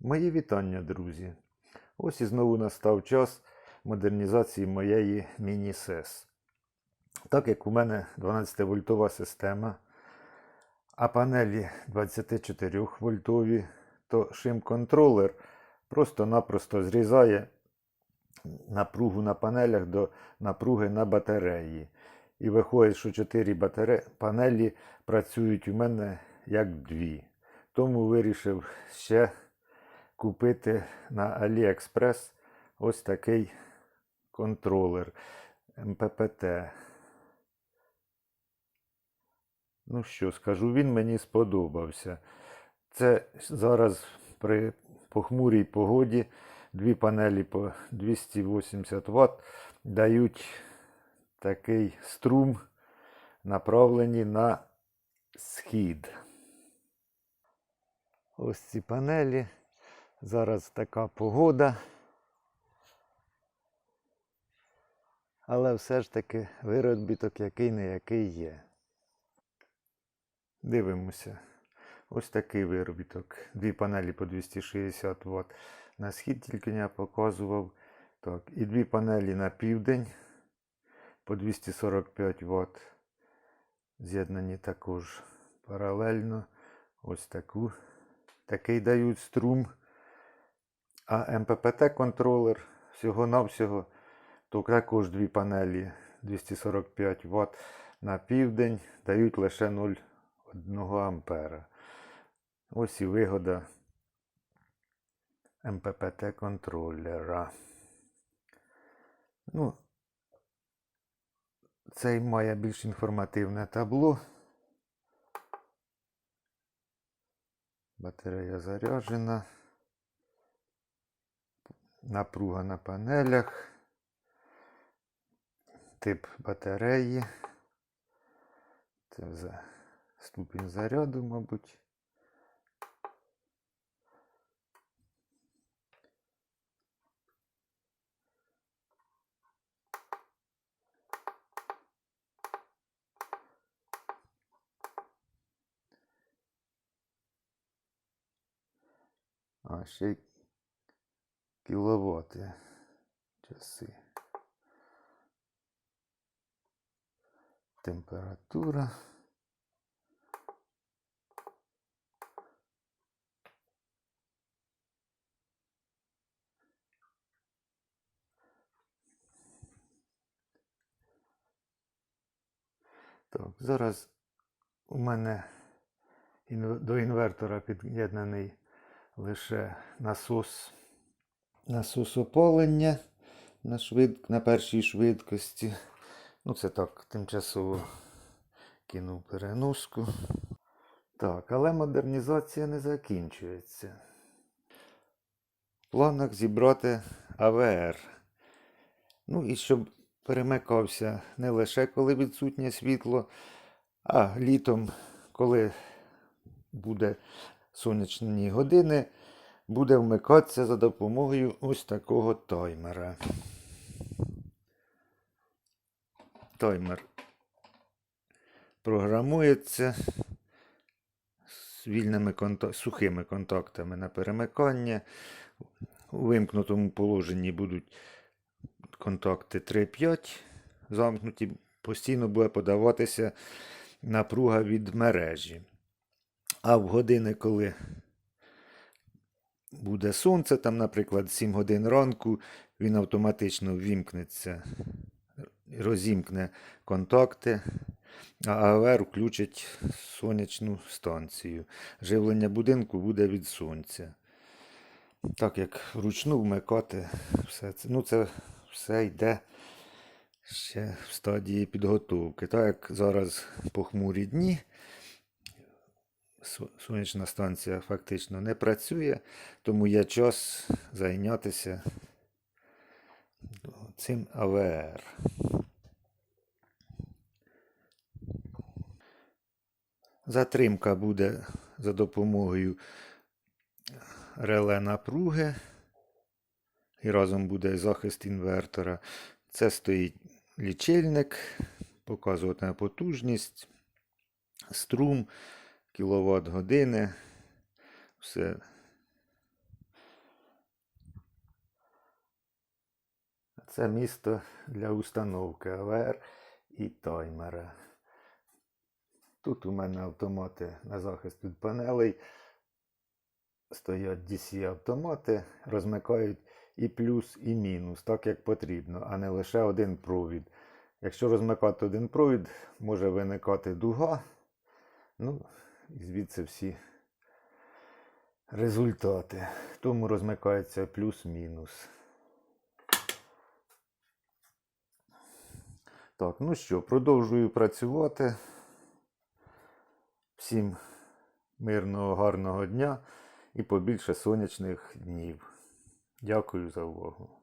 Мої вітання, друзі. Ось і знову настав час модернізації моєї міні-сес. Так як у мене 12-вольтова система, а панелі 24 вольтові, то шим-контролер просто-напросто зрізає напругу на панелях до напруги на батареї. І виходить, що 4 батаре... панелі працюють у мене як дві. Тому вирішив ще купити на AliExpress ось такий контролер МППТ. Ну що скажу, він мені сподобався. Це зараз при похмурій погоді дві панелі по 280 Вт дають такий струм, направлені на схід. Ось ці панелі. Зараз така погода. Але все ж таки виробіток який не який є. Дивимося. Ось такий виробіток. Дві панелі по 260 Вт. На схід тільки я показував. Так, і дві панелі на південь по 245 Вт. З'єднані також паралельно. Ось таку. Такий дають струм. А МППТ-контролер всього-навсього, то також дві панелі 245 Вт на південь дають лише 0,1 ампера. Ось і вигода МППТ-контролера. Ну, цей має більш інформативне табло. Батарея заряджена. Напруга на панелях. Тип батареї. Це за ступінь заряду, мабуть. А, ще кіловати часи. Температура. Так, зараз у мене до інвертора під'єднаний лише насос, насос опалення на, швид... на першій швидкості. Ну, це так, тимчасово кинув переноску. Так, але модернізація не закінчується. В планах зібрати АВР. Ну і щоб перемикався не лише коли відсутнє світло, а літом, коли буде сонячні години, буде вмикатися за допомогою ось такого таймера. Таймер програмується з вільними конта- сухими контактами на перемикання. У вимкнутому положенні будуть контакти 3-5 замкнуті, постійно буде подаватися напруга від мережі. А в години, коли буде сонце, там, наприклад, 7 годин ранку, він автоматично ввімкнеться, розімкне контакти, а АВР включить сонячну станцію. Живлення будинку буде від сонця. Так як вручну вмикати все це. Ну, це все йде ще в стадії підготовки. Так як зараз похмурі дні, сонячна станція фактично не працює, тому є час зайнятися цим АВР. Затримка буде за допомогою реле напруги. І разом буде захист інвертора. Це стоїть лічильник, показуватиме потужність, струм, кіловат години. Все. Це місто для установки АВР і таймера. Тут у мене автомати на захист від панелей. Стоять DC-автомати, розмикають і плюс, і мінус, так як потрібно, а не лише один провід. Якщо розмикати один провід, може виникати дуга. Ну, і звідси всі результати. Тому розмикається плюс-мінус. Так, ну що, продовжую працювати. Всім мирного, гарного дня і побільше сонячних днів. Дякую за увагу.